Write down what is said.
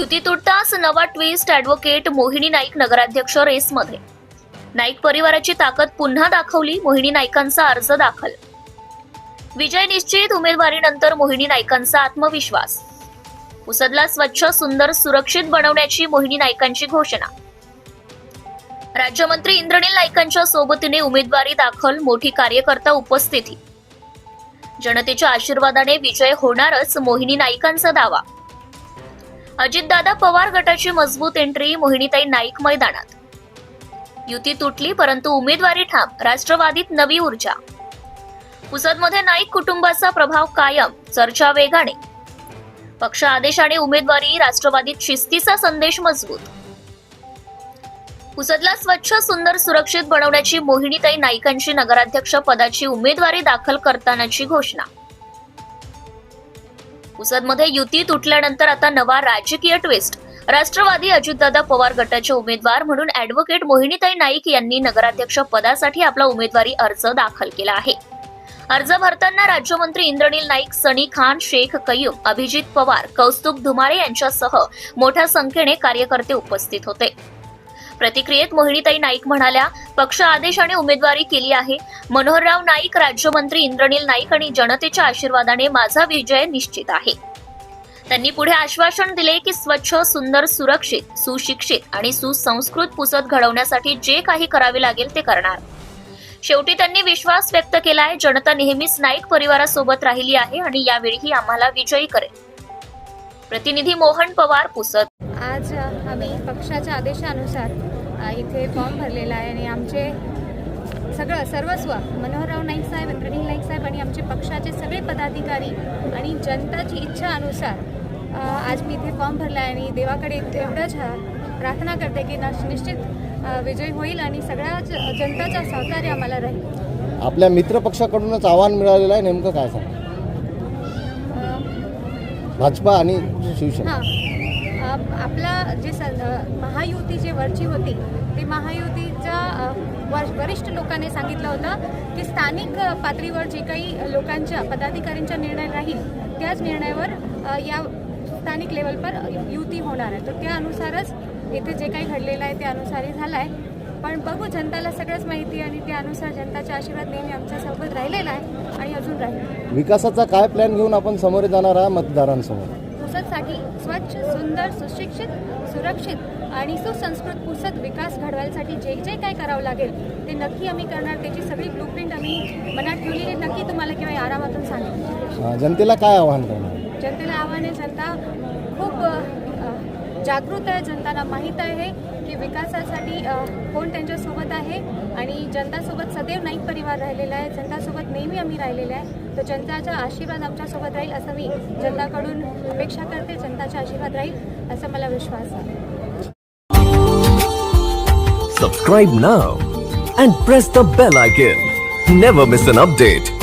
युती तुटताच नवा twist advocate मोहिनी नाईक नगराध्यक्ष रेसमध्ये. नाईक परिवाराची ताकद पुन्हा दाखवली मोहिनी नाईकांचा अर्ज दाखल. विजय निश्चित उमेदवारीनंतर मोहिनी नाईकांचा आत्मविश्वास. पुसदला स्वच्छ सुंदर सुरक्षित बनवण्याची मोहिनी नाईकांची घोषणा. राज्यमंत्री इंद्रनील नाईकांच्या सोबतीने उमेदवारी दाखल मोठी कार्यकर्ता उपस्थिती. जनतेच्या आशीर्वादाने विजय होणारच मोहिनी नाईकांचा दावा. अजितदादा पवार गटाची मजबूत एंट्री मोहिनीताई नाईक मैदानात. युती तुटली परंतु उमेदवारी ठाम राष्ट्रवादीत नवी ऊर्जा. पुसदमध्ये नाईक कुटुंबाचा प्रभाव कायम चर्चा वेगाने. पक्ष आदेश आणि उमेदवारी राष्ट्रवादीत शिस्तीचा संदेश मजबूत. पुसदला स्वच्छ सुंदर सुरक्षित बनवण्याची मोहिनीताई नाईकांची नगराध्यक्ष पदाची उमेदवारी दाखल करतानाची घोषणा. पुसदमध्ये युती तुटल्यानंतर आता नवा राजकीय ट्विस्ट राष्ट्रवादी अजितदादा पवार गटाचे उमेदवार म्हणून अॅडव्होकेट मोहिनीताई नाईक यांनी नगराध्यक्ष पदासाठी आपला उमेदवारी अर्ज दाखल केला आहे. अर्ज भरताना राज्यमंत्री इंद्रनील नाईक सनी खान शेख कयूम अभिजित पवार कौस्तुभ धुमाळे यांच्यासह मोठ्या संख्येने कार्यकर्ते उपस्थित होते. प्रतिक्रियेत मोहिनीताई नाईक म्हणाल्या पक्ष आदेश आणि उमेदवारी केली आहे. मनोहरराव नाईक राज्यमंत्री इंद्रनील नाईक आणि जनतेच्या आशीर्वादाने माझा विजय निश्चित आहे. त्यांनी पुढे आश्वासन दिले की स्वच्छ सुंदर सुरक्षित सुशिक्षित आणि सुसंस्कृत पुसत घडवण्यासाठी जे काही करावे लागेल ते करणार. शेवटी त्यांनी विश्वास व्यक्त केलाय जनता नेहमीच नाईक परिवारासोबत राहिली आहे आणि यावेळीही आम्हाला विजयी करेल. प्रतिनिधी मोहन पवार पुसत आज आम्ही पक्षाच्या आदेशानुसार इथे फॉर्म भरलेला आहे आणि आमचे सगळं सर्वस्व मनोहरराव नाईक साहेब इंद्रनील नाईक साहेब आणि आमचे पक्षाचे सगळे पदाधिकारी आणि जनताची इच्छा अनुसार आज मी इथे फॉर्म भरला आहे आणि देवाकडे एवढंच प्रार्थना करते की नश- निश्चित विजय होईल आणि सगळ्या ज- जनताचा सहकार्य आम्हाला राहील. आपल्या मित्रपक्षाकडूनच आव्हान मिळालेलं आहे. नेमकं काय सांग भाजपा आणि शिवसेना. आपला जे स महायुती जे वरची होती ती महायुतीच्या अ, वरिष्ठ लोकांनी सांगितलं होतं की स्थानिक पातळीवर जे काही लोकांच्या पदाधिकाऱ्यांचा निर्णय राहील त्याच निर्णयावर या स्थानिक लेवलवर युती होणार आहे. तर त्यानुसारच इथे जे काही घडलेलं आहे त्यानुसारही झालं आहे पण बघू जनताला सगळंच माहिती आणि त्यानुसार जनताचा आशीर्वाद नेहमी आमच्यासोबत राहिलेला आहे आणि अजून राहील. विकासाचा काय प्लॅन घेऊन आपण समोर जाणार आहात मतदारांसमोर? पुसदसाठी स्वच्छ सुंदर सुशिक्षित सुरक्षित आणि सुसंस्कृत पुसद विकास घडवायसाठी जे जे काय करावं लागेल ते नक्की आम्ही करणार. त्याची सगळी ब्लूप्रिंट आम्ही मनात ठेवलेली नक्की तुम्हाला किंवा आरामातून सांगेल जनतेला काय आव्हान करणार? जनतेला आव्हान आहे जनता खूप जागृत आहे जनताला माहीत आहे की विकासासाठी कोण त्यांच्यासोबत आहे आणि जनतासोबत सदैव नाईक परिवार राहिलेला आहे जनतासोबत नेहमी आम्ही राहिलेले आहे तर जनताचा आशीर्वाद आमच्यासोबत राहील असं मी जनताकडून अपेक्षा करते जनताचा आशीर्वाद राहील असा मला विश्वास आहे Subscribe now and press the bell icon. Never miss an update.